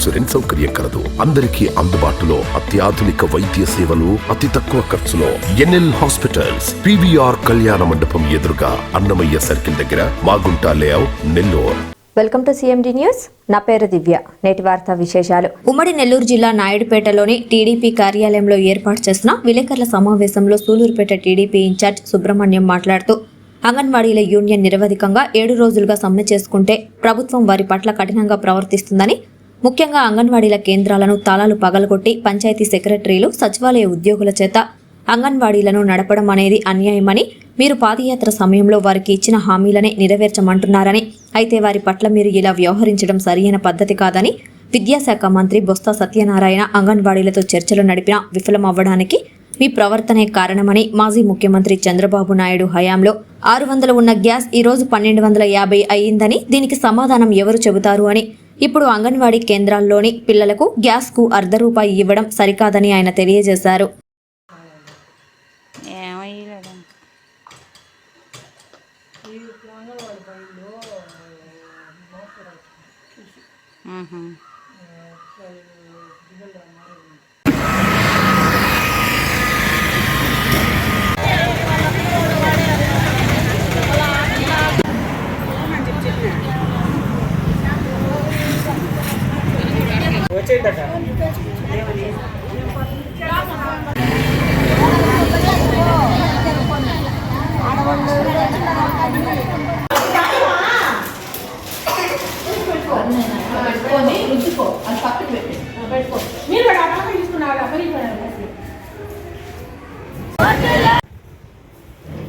Insurance సౌకర్యం కలదు. అందరికీ అందుబాటులో అత్యాధునిక వైద్య సేవలు అతి తక్కువ ఖర్చులో. ఎన్ఎల్ హాస్పిటల్స్ పివిఆర్ కళ్యాణ మండపం ఎదురుగా అన్నమయ్య సర్కిల్ దగ్గర Magunta layout Nellore. Welcome to CMD news. నా పేరు దివ్య. నేటి వార్తా విశేషాలు. ఉమ్మడి నెల్లూరు జిల్లా నాయుడుపేటలోని టీడీపీ కార్యాలయంలో ఏర్పాటు చేసిన విలేకరుల సమావేశంలో సూలూరుపేట టీడీపీ ఇన్ఛార్జ్ సుబ్రహ్మణ్యం మాట్లాడుతూ అంగన్వాడీల యూనియన్ నిరవధికంగా ఏడు రోజులుగా సమ్మె చేసుకుంటే ప్రభుత్వం వారి పట్ల కఠినంగా ప్రవర్తిస్తుందని ముఖ్యంగా అంగన్వాడీల కేంద్రాలను తాళాలు పగలగొట్టి పంచాయతీ సెక్రటరీలు సచివాలయ ఉద్యోగుల చేత అంగన్వాడీలను నడపడం అనేది అన్యాయమని మీరు పాదయాత్ర సమయంలో వారికి ఇచ్చిన హామీలనే నెరవేర్చమంటున్నారని అయితే వారి పట్ల మీరు ఇలా వ్యవహరించడం సరియైన పద్ధతి కాదని విద్యాశాఖ మంత్రి బొత్స సత్యనారాయణ అంగన్వాడీలతో చర్చలు నడిపినా విఫలమవ్వడానికి మీ ప్రవర్తనే కారణమని మాజీ ముఖ్యమంత్రి చంద్రబాబు నాయుడు హయాంలో ఆరు వందలు ఉన్న గ్యాస్ ఈరోజు పన్నెండు వందల యాభై అయ్యిందని దీనికి సమాధానం ఎవరు చెబుతారు అని ఇప్పుడు అంగన్వాడీ కేంద్రాల్లోని పిల్లలకు గ్యాస్కు అర్ధ రూపాయి ఇవ్వడం సరికాదని ఆయన తెలియజేశారు. మ్మ్హ.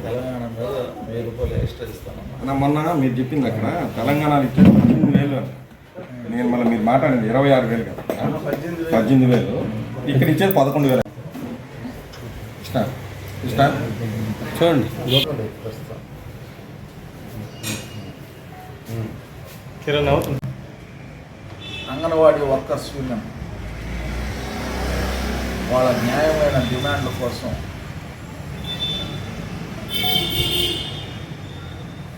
తెలంగాణ మీద వెయ్యి రూపాయలు ఎక్స్ట్రా ఇస్తానమ్మా అన్న మొన్న మీరు చెప్పింది అక్కడ తెలంగాణలో ఇచ్చేది పద్దెనిమిది వేలు. నేను మళ్ళీ మీరు మాట్లాడింది ఇరవై ఆరు వేలు కదా. పద్దెనిమిది వేలు. ఇక్కడ ఇచ్చేది పదకొండు వేలు. ఇష్టా ఇష్టా చూడండి. ప్రస్తుతం అంగన్వాడీ వర్కర్స్ యూనియన్ వాళ్ళ న్యాయమైన డిమాండ్ల కోసం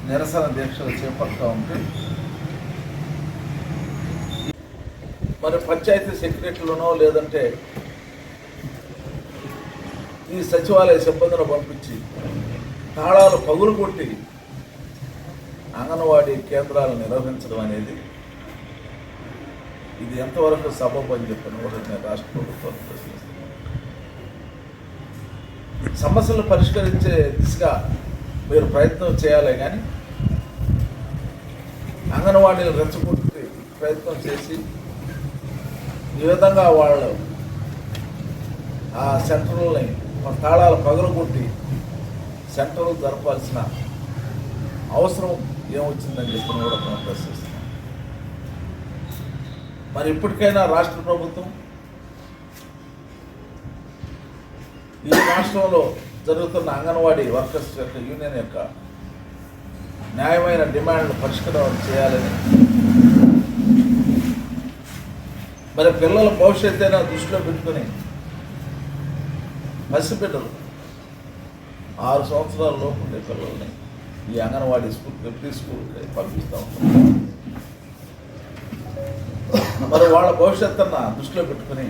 నిరసన దీక్షలు చేపడతా ఉంటే మరి పంచాయతీ సెక్రటరీలోనో లేదంటే ఈ సచివాలయ సిబ్బందిని పంపించి తాళాలు పగులు కొట్టి అంగన్వాడీ కేంద్రాలు నిర్వహించడం అనేది ఇది ఎంతవరకు సబబు అని చెప్పని కూడా నేను రాష్ట్ర ప్రభుత్వాన్ని ప్రశ్నిస్తున్నాను సమస్యలు పరిష్కరించే దిశగా మీరు ప్రయత్నం చేయాలి కానీ అంగన్వాడీలు రెచ్చగొట్టి ప్రయత్నం చేసి ఈ విధంగా వాళ్ళు ఆ సెంటర్లని తాళాలు పగలగొట్టి సెంటర్లు జరపాల్సిన అవసరం ఏమొచ్చిందని చెప్పిన కూడా మనం ప్రశ్నిస్తున్నాం మరి ఇప్పటికైనా రాష్ట్ర ప్రభుత్వం ఈ రాష్ట్రంలో జరుగుతున్న అంగన్వాడీ వర్కర్స్ యొక్క యూనియన్ యొక్క న్యాయమైన డిమాండ్లు పరిష్కారం చేయాలని మరి పిల్లల భవిష్యత్తైనా దృష్టిలో పెట్టుకొని పసిబిడ్డలు ఆరు సంవత్సరాల లోపు ఉండే పిల్లల్ని ఈ అంగన్వాడీ స్కూల్ ప్రీ స్కూల్ పంపిస్తూ ఉంటాం. మరి వాళ్ళ భవిష్యత్తున్న దృష్టిలో పెట్టుకుని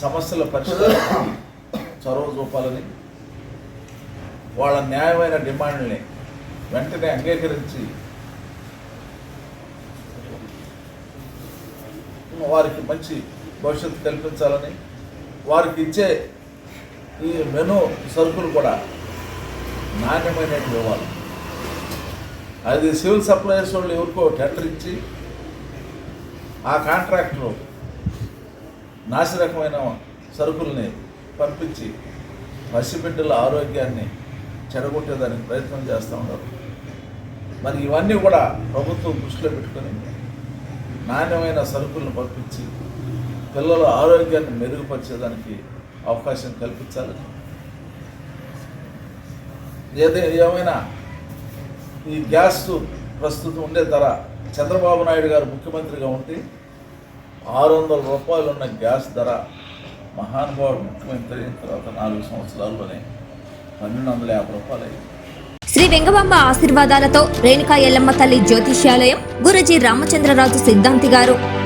సమస్యల పరిష్కారం చొరవ చూపాలని వాళ్ళ న్యాయమైన డిమాండ్ని వెంటనే అంగీకరించి వారికి మంచి భవిష్యత్తు కల్పించాలని వారికి ఇచ్చే ఈ మెను సరుకులు కూడా నాణ్యమైనవి ఇవ్వాలి. అది సివిల్ సప్లైస్ వాళ్ళు ఎవరికో టెండర్ ఇచ్చి ఆ కాంట్రాక్టర్ నాసిరకమైన సరుకుల్ని పంపించి పసిబిడ్డల ఆరోగ్యాన్ని చెడగొట్టేదానికి ప్రయత్నం చేస్తూ ఉన్నారు. మరి ఇవన్నీ కూడా ప్రభుత్వం దృష్టిలో పెట్టుకొని నాణ్యమైన సరుకులను పంపించి పిల్లల ఆరోగ్యాన్ని మెరుగుపరిచేదానికి అవకాశం కల్పించాలని ఏదే ఏమైనా ఈ గ్యాస్ ప్రస్తుతం ఉండే ధర చంద్రబాబు నాయుడు గారు ముఖ్యమంత్రిగా ఉంటే ఆరు వందల రూపాయలు ఉన్న గ్యాస్ ధర మహానుభావుడు ముఖ్యమంత్రి అయిన తర్వాత నాలుగు సంవత్సరాల్లోనే పన్నెండు వందల యాభై రూపాయలు అయింది శ్రీ వెంగబాంబ ఆశీర్వాదాలతో రేణుకా ఎల్లమ్మ తల్లి జ్యోతిష్యాలయం గురుజీ రామచంద్రరాజు సిద్ధాంతి గారు